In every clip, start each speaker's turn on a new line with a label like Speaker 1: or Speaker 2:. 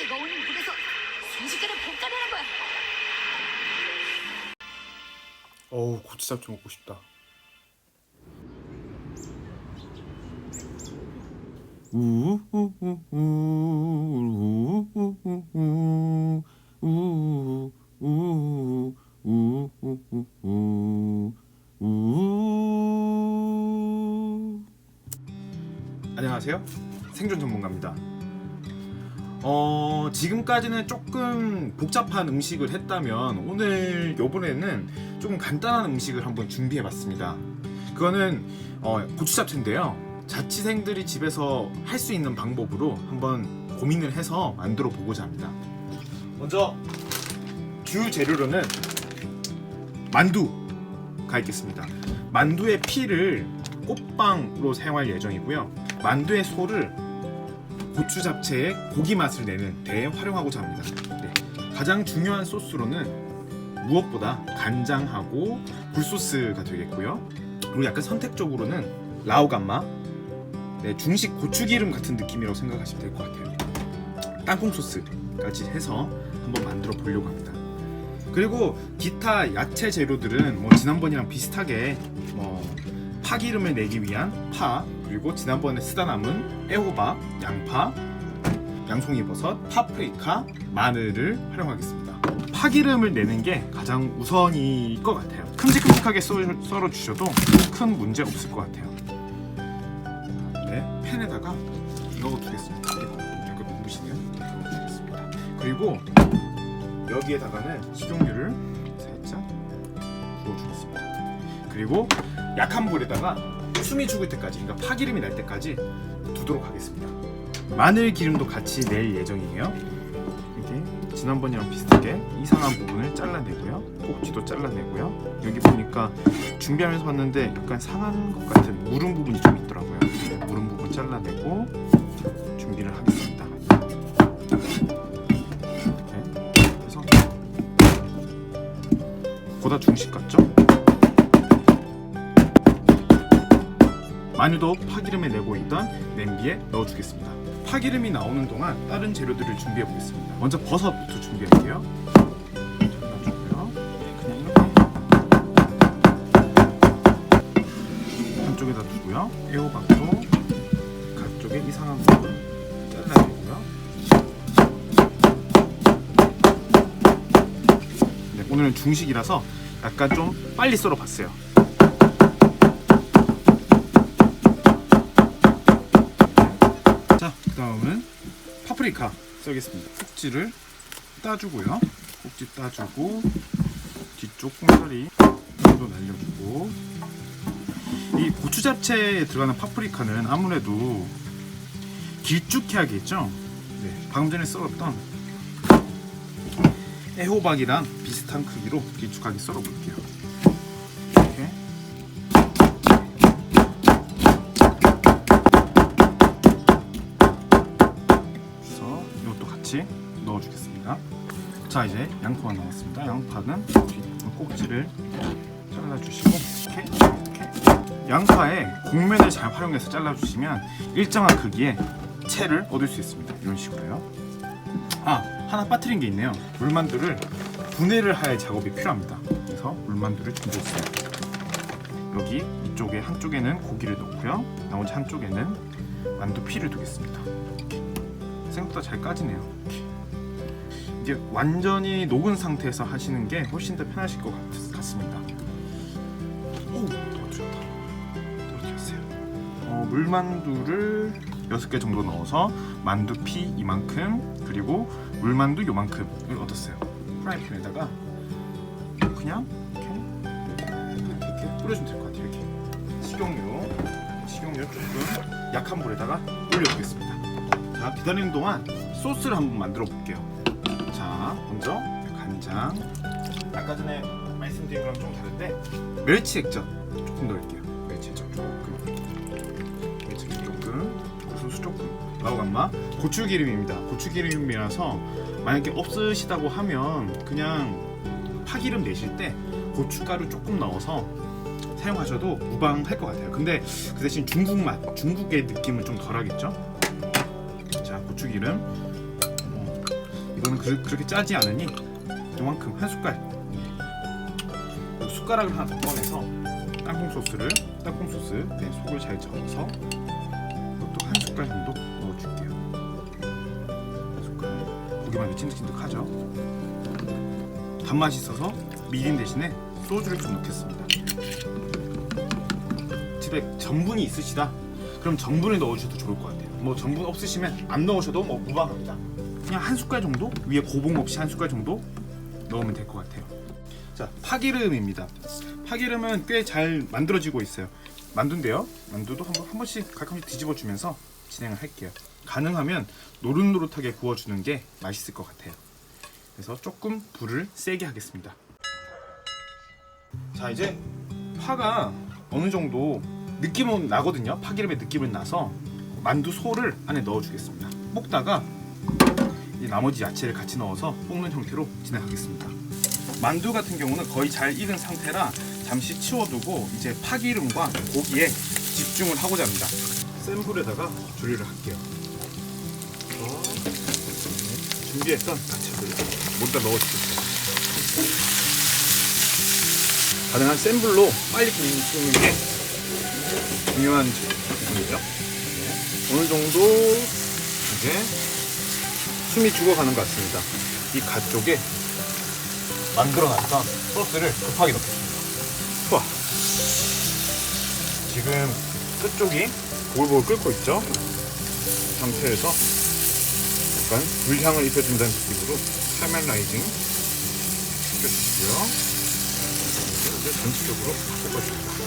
Speaker 1: 뜨거운 물에서 순식간에 볶아내는 거야.
Speaker 2: 어우 고추잡채 먹고 싶다. 안녕하세요. 생존 전문가입니다. 어, 지금까지는 조금 복잡한 음식을 했다면 오늘 요번에는 조금 간단한 음식을 한번 준비해 봤습니다. 그거는 어, 고추잡채인데요. 자취생들이 집에서 할 수 있는 방법으로 한번 고민을 해서 만들어 보고자 합니다. 먼저 주 재료로는 만두가 있겠습니다. 만두의 피를 꽃빵으로 사용할 예정이고요. 만두의 소를 고추 잡채의 고기 맛을 내는 데에 활용하고자 합니다. 네. 가장 중요한 소스로는 무엇보다 간장하고 굴소스가 되겠고요. 그리고 약간 선택적으로는 라오감마, 네, 중식 고추기름 같은 느낌이라고 생각하시면 될 것 같아요. 땅콩 소스까지 해서 한번 만들어 보려고 합니다. 그리고 기타 야채 재료들은 뭐 지난번이랑 비슷하게 뭐 파기름을 내기 위한 파 그리고 지난번에 쓰다 남은 애호박, 양파, 양송이버섯, 파프리카, 마늘을 활용하겠습니다. 파기름을 내는 게 가장 우선일 것 같아요. 큼직큼직하게 썰- 썰어 주셔도 큰 문제 없을 것 같아요. 네, 팬에다가 넣어두겠습니다. 약간 눈부시네요. 넣어두겠습니다. 그리고 여기에다가는 식용유를 살짝 부어주겠습니다. 그리고 약한 불에다가 숨이 죽을 때까지, 그러니까 파기름이 날 때까지 두도록 하겠습니다. 마늘 기름도 같이 낼 예정이에요. 이렇게 지난번이랑 비슷하게 이상한 부분을 잘라내고요. 꼭지도 잘라내고요. 여기 보니까 준비하면서 봤는데 약간 상한 것 같은 무른 부분이 좀 있더라고요. 네, 무른 부분 잘라내고 준비를 하겠습니다. 이렇게 해서 보다 중식 같죠? 마늘도 파기름에 내고 있던 냄비에 넣어주겠습니다. 파기름이 나오는 동안 다른 재료들을 준비해 보겠습니다. 먼저 버섯부터 준비할게요. 잘라주고요. 한쪽에다 두고요. 애호박도 각쪽에 이상한 부분 잘라내고요. 네, 오늘은 중식이라서 약간 좀 빨리 썰어봤어요. 파프리카 썰겠습니다. 꼭지를 따주고요. 꼭지 따주고 뒤쪽 꽁다리 정도 날려주고 이 고추 잡채에 들어가는 파프리카는 아무래도 길쭉해야겠죠. 네, 방금 전에 썰었던 애호박이랑 비슷한 크기로 길쭉하게 썰어볼게요. 같이 넣어주겠습니다. 자 이제 양파가 나왔습니다. 양파는 뒤 꼭지를 잘라주시고 이렇게 이렇게 양파에 곡면을 잘 활용해서 잘라주시면 일정한 크기의 채를 얻을 수 있습니다. 이런 식으로요. 아 하나 빠뜨린 게 있네요. 물만두를 분해를 할 작업이 필요합니다. 그래서 물만두를 준비했어요. 여기 이쪽에 한쪽에는 고기를 넣고요. 나머지 한쪽에는 만두 피를 두겠습니다. 생각보다 잘 까지네요. 이게 완전히 녹은 상태에서 하시는 게 훨씬 더 편하실 것 같, 같습니다. 오, 떨어졌다. 떨어졌어요. 어, 물만두를 6개 정도 넣어서 만두피 이만큼 그리고 물만두 요만큼을 얻었어요. 프라이팬에다가 그냥 뿌려주면 될 것 같아요. 이렇게 식용유, 식용유 조금 약한 불에다가 올려보겠습니다. 자 기다리는 동안 소스를 한번 만들어 볼게요. 자 먼저 간장. 아까 전에 말씀드린 거랑 좀 다른데 멸치 액젓 조금 넣을게요. 멸치 액젓 조금. 멸치 액젓 조금. 소스 조금. 라오감마 고추기름입니다. 고추기름이라서 만약에 없으시다고 하면 그냥 파기름 내실 때 고춧가루 조금 넣어서 사용하셔도 무방할 것 같아요. 근데 그 대신 중국 맛, 중국의 느낌은 좀 덜하겠죠? 자, 고추기름 어, 이거는 그, 그렇게 짜지 않으니 이만큼 한 숟갈 그리고 숟가락을 하나 더 꺼내서 땅콩 소스를 땅콩 소스 네, 속을 잘 저어서 이것도 한 숟갈 정도 넣어줄게요. 한 숟갈 고기만 찐득찐득하죠. 단맛이 있어서 미림 대신에 소주를 좀 넣겠습니다. 집에 전분이 있으시다? 그럼 전분을 넣어주셔도 좋을 것 같아요. 뭐 전분 없으시면 안 넣으셔도 뭐 무방합니다. 그냥 한 숟갈 정도 위에 고봉 없이 한 숟갈 정도 넣으면 될 것 같아요. 자 파기름입니다. 파기름은 꽤 잘 만들어지고 있어요. 만두인데요. 만두도 한 번 한 번씩 가끔씩 뒤집어 주면서 진행을 할게요. 가능하면 노릇노릇하게 구워주는 게 맛있을 것 같아요. 그래서 조금 불을 세게 하겠습니다. 자 이제 파가 어느 정도 느낌은 나거든요. 파기름의 느낌은 나서 만두 소를 안에 넣어주겠습니다. 볶다가 이 나머지 야채를 같이 넣어서 볶는 형태로 진행하겠습니다. 만두 같은 경우는 거의 잘 익은 상태라 잠시 치워두고 이제 파기름과 고기에 집중을 하고자 합니다. 센 불에다가 조리를 할게요. 준비했던 야채들 모두 다 넣어주겠습니다. 가능한 센 불로 빨리 굽는 게 중요한 부분이죠. 네. 어느 정도 이제 숨이 죽어가는 것 같습니다. 이 갓 쪽에 만들어놨던 소스를 급하게 넣겠습니다. 좋아. 지금 끝쪽이 보글보글 끓고 있죠? 이 상태에서 약간 물향을 입혀준다는 느낌으로 카멜라이징 시켜주시고요. 이제 전체적으로 볶아줍니다.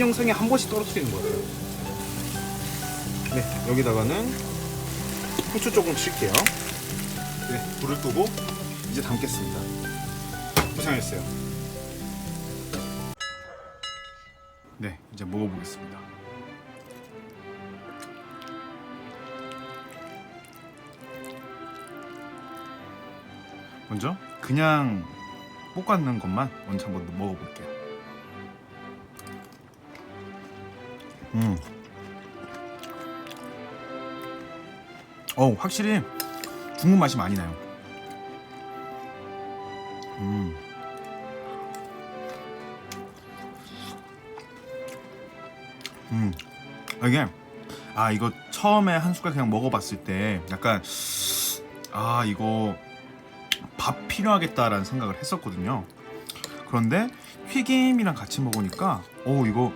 Speaker 2: 한 영상에 한 번씩 떨어뜨리는 것 같아요. 네, 여기다가는 후추 조금 칠게요. 네, 불을 끄고 이제 담겠습니다. 고생하셨어요. 네, 이제 먹어보겠습니다. 먼저 그냥 볶아놓은 것만 먼저 한번 먹어볼게요. 음. 어 확실히 중국 맛이 많이 나요. 음. 음. 아, 이게 아 이거 처음에 한 숟갈 그냥 먹어봤을 때 약간 아 이거 밥 필요하겠다라는 생각을 했었거든요. 그런데 튀김이랑 같이 먹으니까 오 이거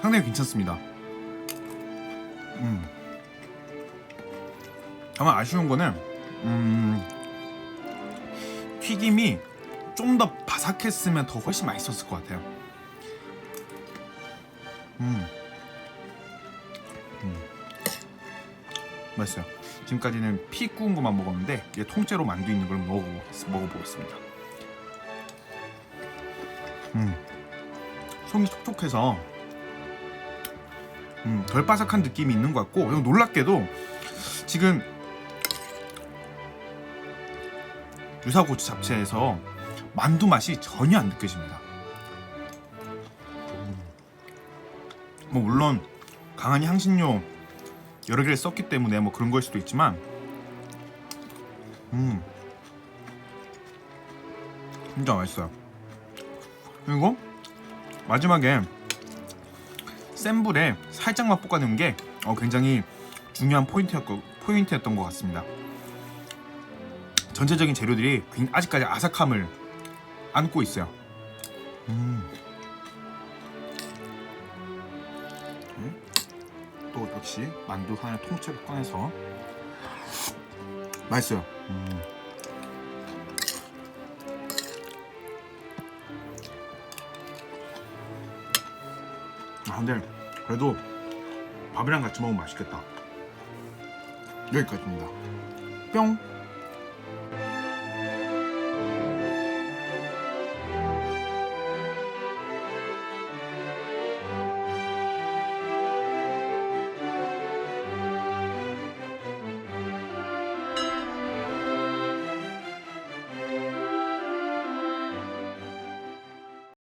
Speaker 2: 상당히 괜찮습니다. 음. 다만 아쉬운 거는 음, 튀김이 좀 더 바삭했으면 더 훨씬 맛있었을 것 같아요. 음. 음. 맛있어요. 지금까지는 피 구운 것만 먹었는데 이제 통째로 만두 있는 걸 먹어 먹어보겠습니다. 음. 속이 촉촉해서 음, 덜 바삭한 느낌이 있는 것 같고 놀랍게도 지금 유사고추 잡채에서 만두 맛이 전혀 안 느껴집니다. 뭐 물론 강한 향신료 여러 개를 썼기 때문에 뭐 그런 걸 수도 있지만 음 진짜 맛있어요. 그리고 마지막에 센 불에 살짝만 볶아내는 게 어, 굉장히 중요한 포인트였고, 포인트였던 것 같습니다. 전체적인 재료들이 굉- 아직까지 아삭함을 안고 있어요. 음. 음. 또 역시 만두 하나 통째로 꺼내서 맛있어요. 음. 근데 그래도 밥이랑 같이 먹으면 맛있겠다. 여기까지입니다. 뿅.